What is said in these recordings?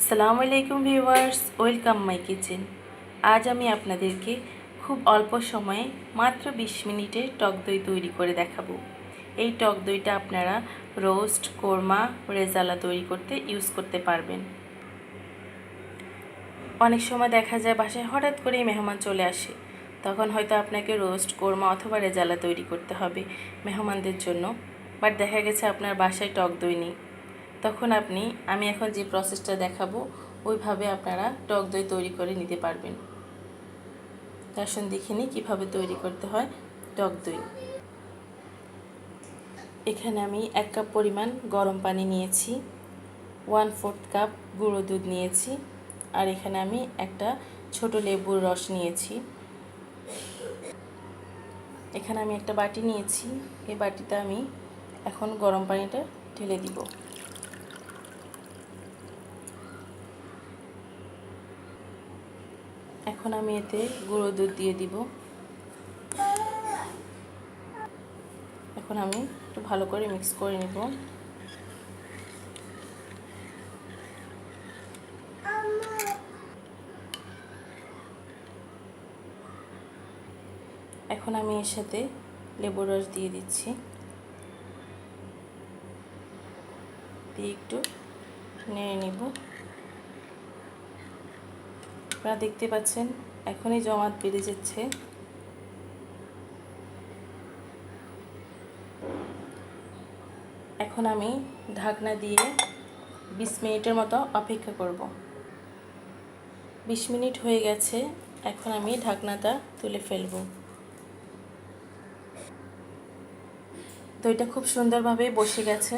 আসসালামু আলাইকুম viewers, welcome my kitchen. আজ আমি আপনাদেরকে খুব অল্প সময়ে মাত্র বিশ মিনিটে টক দই তৈরি করে দেখাবো। এই টক দইটা আপনারা রোস্ট, কোরমা, রেজালা তৈরি করতে ইউজ করতে পারবেন। অনেক সময় দেখা যায় বাসায় হঠাৎ করেই মেহমান চলে আসে। তখন হয়তো আপনাকে রোস্ট, কোরমা অথবা রেজালা তৈরি করতে হবে মেহমানদের জন্য। বাট দেখা গেছে আপনার বাসায় টক দই নেই। তখন আপনি, আমি এখন যে প্রসেসটা দেখাবো, ওইভাবে আপনারা টক দই তৈরি করে নিতে পারবেন। আসুন দেখে নিই কীভাবে তৈরি করতে হয় টক দই। এখানে আমি এক কাপ পরিমাণ গরম পানি নিয়েছি ওয়ান ফোর্থ কাপ গুঁড়ো দুধ নিয়েছি, আর এখানে আমি একটা ছোট লেবুর রস নিয়েছি। এখানে আমি একটা বাটি নিয়েছি, এই বাটিতে আমি এখন গরম পানিটা ঢেলে দিব। এখন আমি এতে গুঁড়ো দুধ দিয়ে দিব। এখন আমি একটু ভালো করে মিক্স করে নেব। এখন আমি এর সাথে লেবুর রস দিয়ে দিচ্ছি। দিয়ে একটু নেড়ে নেব। আপনারা দেখতে পাচ্ছেন, এখনই জমাট বেড়ে যাচ্ছে। এখন আমি ঢাকনা দিয়ে বিশ মিনিটের মতো অপেক্ষা করব। বিশ মিনিট হয়ে গেছে, এখন আমি ঢাকনাটা তুলে ফেলব। দইটা খুব সুন্দরভাবে বসে গেছে।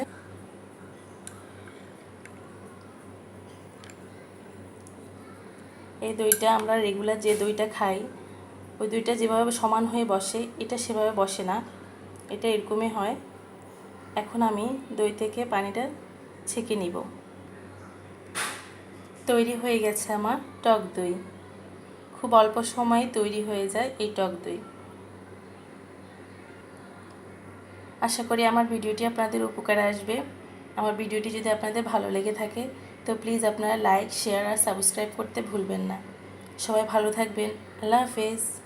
এই দইটা আমরা রেগুলার যে দইটা খাই, ওই দইটা যেভাবে সমান হয়ে বসে, এটা সেভাবে বসে না। এটা এরকমই হয়। এখন আমি দই থেকে পানিটা ছেঁকে নিব। তৈরি হয়ে গেছে আমার টক দই। খুব অল্প সময়ে তৈরি হয়ে যায় এই টক দই। আশা করি আমার ভিডিওটি আপনাদের উপকারে আসবে। আমার ভিডিওটি যদি আপনাদের ভালো লেগে থাকে তো প্লিজ আপনারা লাইক, শেয়ার আর সাবস্ক্রাইব করতে ভুলবেন না। সবাই ভালো থাকবেন। আল্লাহ হাফেজ।